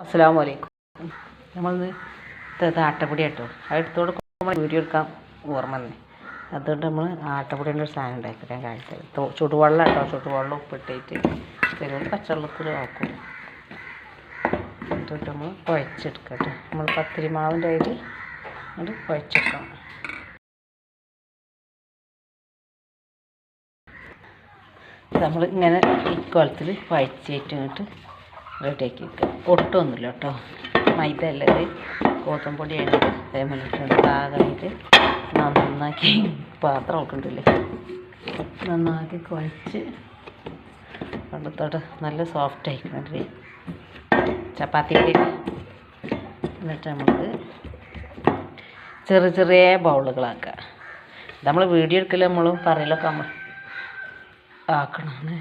അസ്സാം വലൈക്കും നമ്മളിന്ന് ഇത് ആട്ടപ്പൊടി കേട്ടോ അത് എടുത്തോട് നമ്മൾ വീഡിയോ എടുക്കാൻ ഓർമ്മ തന്നെ അതുകൊണ്ട് നമ്മൾ ആട്ടപ്പൊടിന്റെ ഒരു സാധനം ഉണ്ടാക്കി ഞാൻ കാണിച്ചത് ചുടുവെള്ളം കേട്ടോ ചുടുവെള്ളം ഉപ്പിട്ടിട്ട് ചെറിയ പച്ചവെള്ളത്തിൽ ആക്കും. എന്നിട്ട് നമ്മൾ കുഴച്ചെടുക്കട്ടെ നമ്മൾ പത്തിരി മാവിന്റെ അതിൽ അത് കുഴച്ചെടുക്കണം നമ്മൾ ഇങ്ങനെ ഈ കുഴച്ചിട്ട് ഇങ്ങോട്ട് റെഡിയാക്കി വെക്കുക ഒട്ടൊന്നുമില്ല കേട്ടോ. മൈദ അല്ലത് ഗോതമ്പൊടിയാണ് അതേമാതിരി പാകമായിട്ട് നന്നാക്കി പാത്രം ഒക്കെ നന്നാക്കി കുഴച്ച് പണ്ടത്തോട്ട് നല്ല സോഫ്റ്റ് ആയിക്കണ്ടേ ചപ്പാത്തി എന്നിട്ട് നമുക്ക് ചെറിയ ചെറിയ ബൗളുകളാക്കുക നമ്മൾ വീഡിയോ എടുക്കൽ നമ്മളും പറയലൊക്കെ നമ്മൾ ആക്കണമാണ്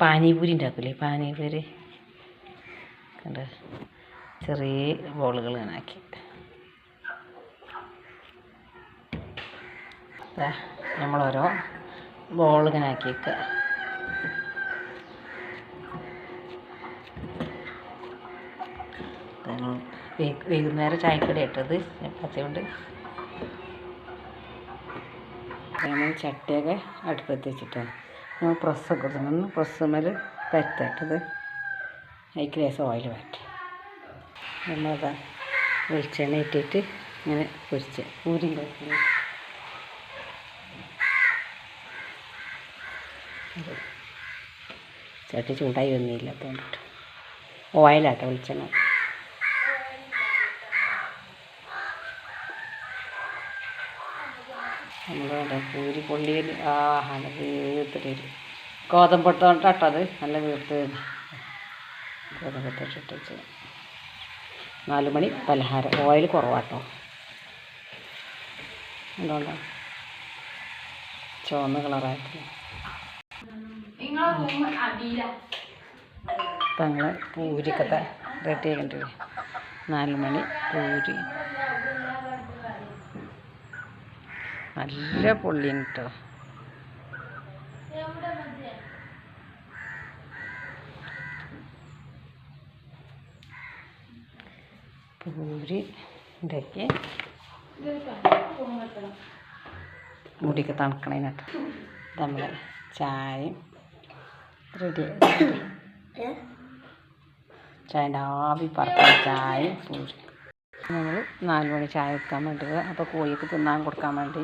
പാനിപൂരി ഉണ്ടാക്കില്ലേ പാനിപൂരി കണ്ട? ചെറിയ ബോളുകൾ ഞാൻ ദാ നമ്മളോരോ ബോൾ വെക്കുക വൈകുന്നേരം ചായക്കടി ഇട്ടത് ചപ്പാത്തി നമ്മൾ ചട്ടിയൊക്കെ അടുപ്പത്ത് വെച്ചിട്ടാണ്. നമ്മൾ പ്രസ്സൊക്കെ കൊടുത്തു പ്രസ് മേൽ പരത്തട്ടത് അതിക്ക് ലേശം ഓയിൽ വരട്ടെ നമ്മളതാ വെളിച്ചെണ്ണ ഇട്ടിട്ട് ഇങ്ങനെ പൊരിച്ച് പൂരി ഉണ്ടാക്കുന്നത് ചട്ടി ചൂടായി വന്നില്ല തോന്നിട്ട് ഓയിലാട്ടോ വെളിച്ചെണ്ണ. നമ്മളവിടെ പൂരി പൊള്ളിയിൽ ആ നല്ല വീർത്തിട്ട് വരും. ഗോതമ്പത്തോട്ടാട്ടോ അത് നല്ല വീർത്ത് ഗോതമ്പത്തോട്ടിട്ട് വെച്ച് നാല് മണി പലഹാരം. ഓയിൽ കുറവാട്ടോ. എന്തുകൊണ്ടാണ് ചുവന്ന കളറായിട്ട് ഇപ്പം ഞങ്ങൾ പൂരിക്കത്തെ റെഡി ആക്കണ്ടില്ലേ നാല് മണി പൂരി. നല്ല പൊള്ളിയാണ് കേട്ടോ പൂരി ഉണ്ടാക്കി മുടിക്ക് തണുക്കണേനട്ടോ നമ്മൾ ചായയും റെഡി ചായന്റെ ആവി പറക്കുന്ന ചായയും പൂരി. നമ്മൾ നാല് മണി ചായ വെക്കാൻ വേണ്ടി അപ്പോൾ കോഴിക്ക് തിന്നാൻ കൊടുക്കാൻ വേണ്ടി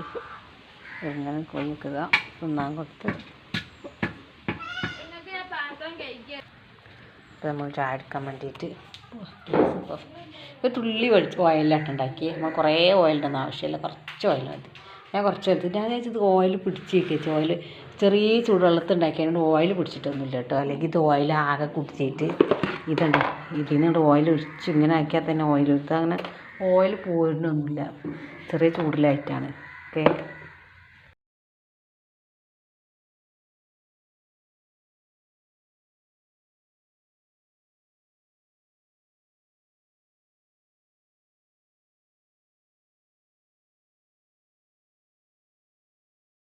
ഇങ്ങനെ കോഴി വെക്കുക തിന്നാൻ കൊടുത്ത്. അപ്പോൾ നമ്മൾ ചായ എടുക്കാൻ വേണ്ടിയിട്ട് ഒരു തുള്ളി വെളിച്ച് ഓയിലായിട്ട് ഉണ്ടാക്കി നമ്മൾ കുറേ ഓയിലിന്റെ ആവശ്യമില്ല. കുറച്ച് ഓയിൽ മതി. ഞാൻ കുറച്ച് എടുത്തിട്ട് ഞാൻ വിചാരിച്ചത് ഓയിൽ പിടിച്ച് വെച്ചു ഓയിൽ ചെറിയ ചൂടുവെള്ളത്തിൽ ഉണ്ടാക്കിയതുകൊണ്ട് ഓയിൽ പിടിച്ചിട്ടൊന്നുമില്ല കേട്ടോ. അല്ലെങ്കിൽ ഇത് ഓയിൽ ആകെ കുടിച്ചിട്ട് ഇതുണ്ട്. ഇതിനോട് ഓയിൽ ഒഴിച്ച് ഇങ്ങനെ ആക്കിയാൽ തന്നെ ഓയിൽ എടുത്ത് അങ്ങനെ ഓയിൽ പോരുന്നൊന്നുമില്ല. ചെറിയ ചൂടിലായിട്ടാണ്. ഓക്കെ?